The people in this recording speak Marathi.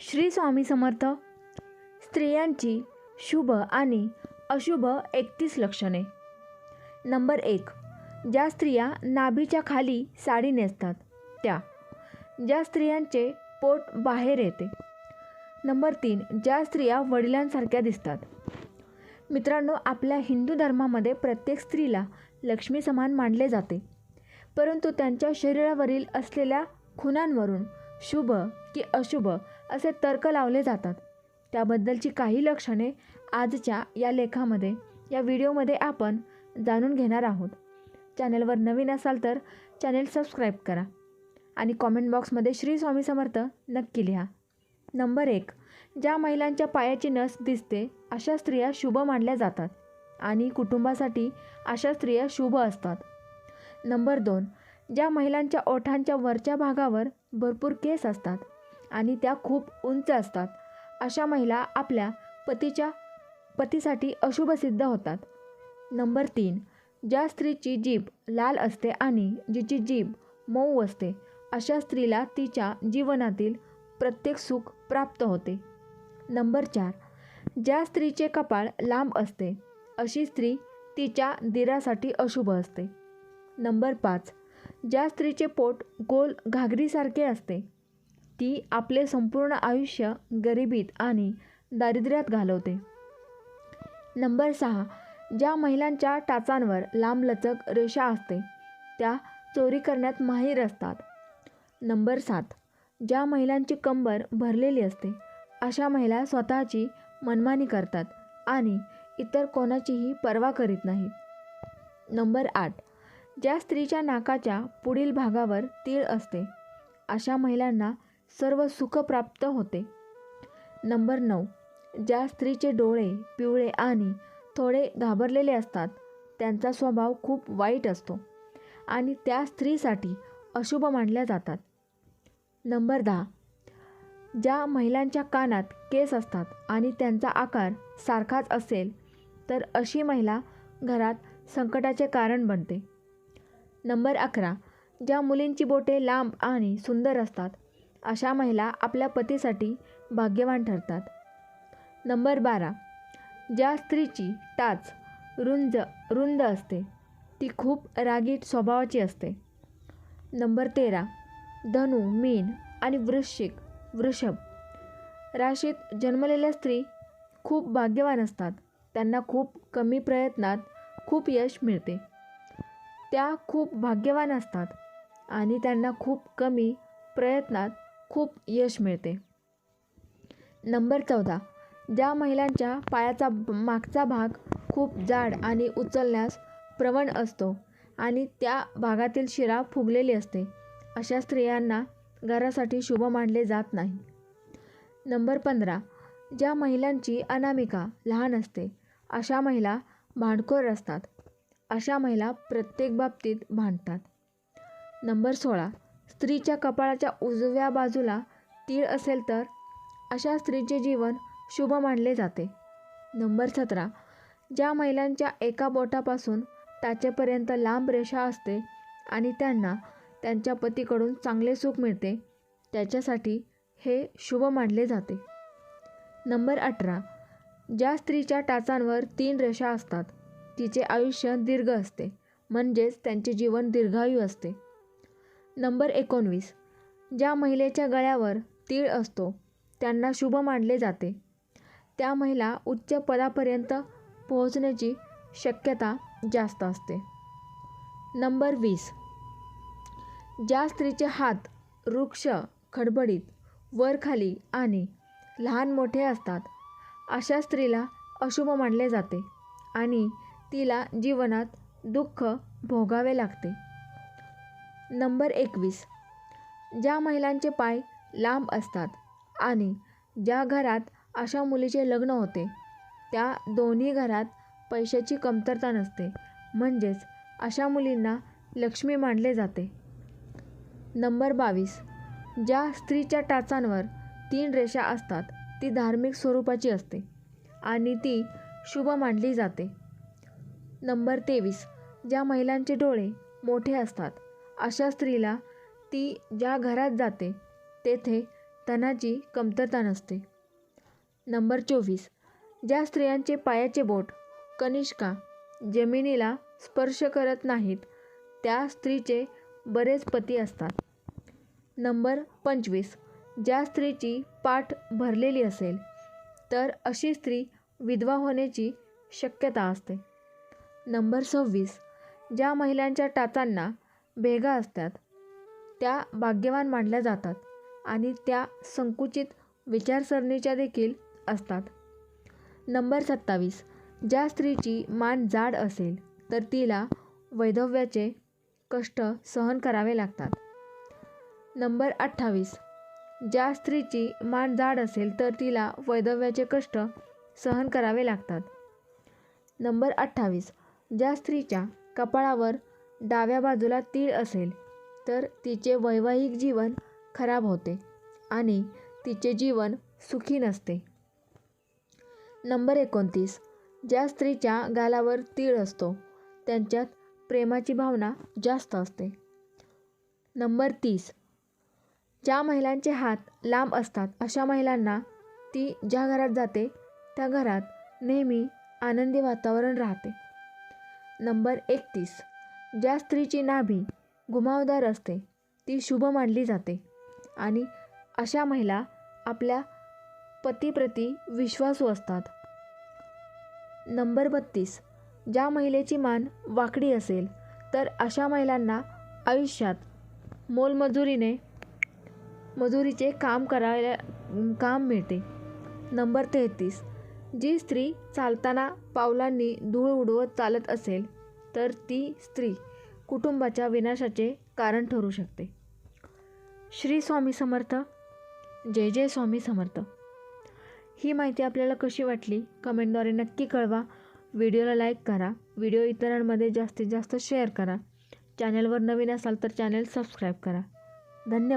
श्री स्वामी समर्थ. स्त्रियांची शुभ आणि अशुभ एकतीस लक्षणे. नंबर एक. ज्या स्त्रिया नाभीच्या खाली साडी नेसतात त्या. ज्या स्त्रियांचे पोट बाहेर येते. नंबर तीन. ज्या स्त्रिया वडिलांसारख्या दिसतात. मित्रांनो आपल्या हिंदू धर्मामध्ये प्रत्येक स्त्रीला लक्ष्मी समान मानले जाते. परंतु त्यांच्या शरीरावरील असलेल्या खुणांवरून शुभ की अशुभ असे तर्क लावले जातात. त्याबद्दलची काही लक्षणे आजच्या या लेखामध्ये या व्हिडिओमध्ये आपण जाणून घेणार आहोत. चॅनलवर नवीन असाल तर चॅनेल सबस्क्राईब करा आणि कॉमेंट बॉक्समध्ये श्री स्वामी समर्थ नक्की लिहा. नंबर एक ज्या महिलांच्या पायाची नस दिसते अशा स्त्रिया शुभ मानल्या जातात आणि कुटुंबासाठी अशा स्त्रिया शुभ असतात. नंबर दोन ज्या महिलांच्या ओठांच्या वरच्या भागावर भरपूर केस असतात आणि त्या खूप उंच असतात. अशा महिला आपल्या पतीच्या पतीसाठी अशुभ सिद्ध होतात. नंबर तीन ज्या स्त्रीची जीभ लाल असते आणि जिची जीभ मऊ असते अशा स्त्रीला तिच्या जीवनातील प्रत्येक सुख प्राप्त होते. नंबर चार ज्या स्त्रीचे कपाळ लांब असते अशी स्त्री तिच्या दिरासाठी अशुभ असते. नंबर पाच ज्या स्त्रीचे पोट गोल घागरीसारखे असते ती आपले संपूर्ण आयुष्य गरिबीत आणि दारिद्र्यात घालवते. नंबर सहा. ज्या महिलांच्या टाचांवर लांबलचक रेषा असते त्या चोरी करण्यात माहीर असतात. नंबर सात. ज्या महिलांची कंबर भरलेली असते अशा महिला स्वतःची मनमानी करतात आणि इतर कोणाचीही पर्वा करीत नाहीत. नंबर आठ. ज्या स्त्रीच्या नाकाच्या पुढील भागावर तीळ असते अशा महिलांना सर्व सुख प्राप्त होते. नंबर नऊ. ज्या स्त्रीचे डोळे पिवळे आणि थोडे घाबरलेले असतात त्यांचा स्वभाव खूप वाईट असतो आणि त्या स्त्रीसाठी अशुभ मानल्या जातात. नंबर दहा. ज्या महिलांच्या कानात केस असतात आणि त्यांचा आकार सारखाच असेल तर अशी महिला घरात संकटाचे कारण बनते. नंबर अकरा. ज्या मुलींची बोटे लांब आणि सुंदर असतात अशा महिला आपल्या पतीसाठी भाग्यवान ठरतात. नंबर बारा. ज्या स्त्रीची टाच रुंज रुंद असते ती खूप रागीट स्वभावाची असते. नंबर तेरा. धनु मीन आणि वृश्चिक वृषभ. राशीत जन्मलेल्या स्त्री खूप भाग्यवान असतात. त्यांना खूप कमी प्रयत्नात खूप यश मिळते. त्या खूप भाग्यवान असतात आणि त्यांना खूप कमी प्रयत्नात खूप यश मिळते. नंबर चौदा. ज्या महिलांच्या पायाचा मागचा भाग खूप जाड आणि उचलण्यास प्रवण असतो आणि त्या भागातील शिरा फुगलेली असते अशा स्त्रियांना घरासाठी शुभ मानले जात नाही. नंबर पंधरा. ज्या महिलांची अनामिका लहान असते अशा महिला भांडखोर असतात. अशा महिला प्रत्येक बाबतीत भांडतात. नंबर सोळा. स्त्रीच्या कपाळाच्या उजव्या बाजूला तीळ असेल तर अशा स्त्रीचे जीवन शुभ मानले जाते. नंबर सतरा. ज्या महिलांच्या एका बोटापासून टाचेपर्यंत लांब रेषा असते आणि त्यांना त्यांच्या पतीकडून चांगले सुख मिळते त्याच्यासाठी हे शुभ मानले जाते. नंबर अठरा. ज्या स्त्रीच्या टाचांवर तीन रेषा असतात तिचे आयुष्य दीर्घ असते म्हणजेच त्यांचे जीवन दीर्घायू असते. नंबर एकोणवीस. ज्या महिलेच्या गळ्यावर तीळ असतो त्यांना शुभ मानले जाते. त्या महिला उच्च पदापर्यंत पोहोचण्याची शक्यता जास्त असते. नंबर वीस. ज्या स्त्रीचे हात वृक्ष खडबडीत वरखाली आणि लहान मोठे असतात अशा स्त्रीला अशुभ मानले जाते आणि तिला जीवनात दुःख भोगावे लागते. नंबर एकवीस. ज्या महिलांचे पाय लांब असतात आणि ज्या घरात अशा मुलीचे लग्न होते त्या दोन्ही घरात पैशाची कमतरता नसते. म्हणजेच अशा मुलींना लक्ष्मी मानले जाते. नंबर बावीस. ज्या स्त्रीच्या टाचांवर तीन रेषा असतात ती धार्मिक स्वरूपाची असते आणि ती शुभ मानली जाते. नंबर तेवीस. ज्या महिलांचे डोळे मोठे असतात अशा स्त्रीला ती ज्या घरात जाते तेथे धनाची कमतरता नसते. नंबर चोवीस. ज्या स्त्रियांचे पायाचे बोट कनिष्का जमिनीला स्पर्श करत नाहीत त्या स्त्रीचे बरेच पती असतात. नंबर पंचवीस. ज्या स्त्रीची पाठ भरलेली असेल तर अशी स्त्री विधवा होण्याची शक्यता असते. नंबर सव्वीस. ज्या महिलांच्या टाचांना भेगा असतात. त्या भाग्यवान मानल्या जातात आणि त्या संकुचित विचारसरणीच्या देखील असतात. नंबर सत्तावीस. ज्या स्त्रीची मान जाड असेल तर तिला वैधव्याचे कष्ट सहन करावे लागतात. नंबर अठ्ठावीस. ज्या स्त्रीची मान जाड असेल तर तिला वैधव्याचे कष्ट सहन करावे लागतात. नंबर अठ्ठावीस. ज्या स्त्रीच्या कपाळावर डाव्या बाजूला तीळ असेल तर तिचे वैवाहिक जीवन खराब होते आणि तिचे जीवन सुखी नसते. नंबर एकोणतीस. ज्या स्त्रीच्या गालावर तीळ असतो त्यांच्यात प्रेमाची भावना जास्त असते. नंबर तीस. ज्या महिलांचे हात लांब असतात अशा महिलांना ती ज्या घरात जाते त्या घरात नेहमी आनंदी वातावरण राहते. नंबर एकतीस. ज्या स्त्रीची नाभी घुमावदार असते ती शुभ मानली जाते. आणि अशा महिला आपल्या पतीप्रती विश्वासू असतात. नंबर बत्तीस. ज्या महिलेची मान वाकडी असेल तर अशा महिलांना आयुष्यात मोलमजुरीने मजुरीचे काम करायला काम मिळते. नंबर तेहतीस. जी स्त्री चालताना पावलांनी धूळ उडवत चालत असेल तर ती स्त्री कुटुंबाच्या विनाशाचे कारण ठरू शकते. श्री स्वामी समर्थ जय जय स्वामी समर्थ. ही माहिती आपल्याला कशी वाटली? कमेंटद्वारे नक्की कळवा. व्हिडिओला लाईक करा. व्हिडिओ इतरांमध्ये जास्तीत जास्त शेअर करा. चॅनलवर नवीन असाल तर चॅनल सबस्क्राईब करा. धन्यवाद.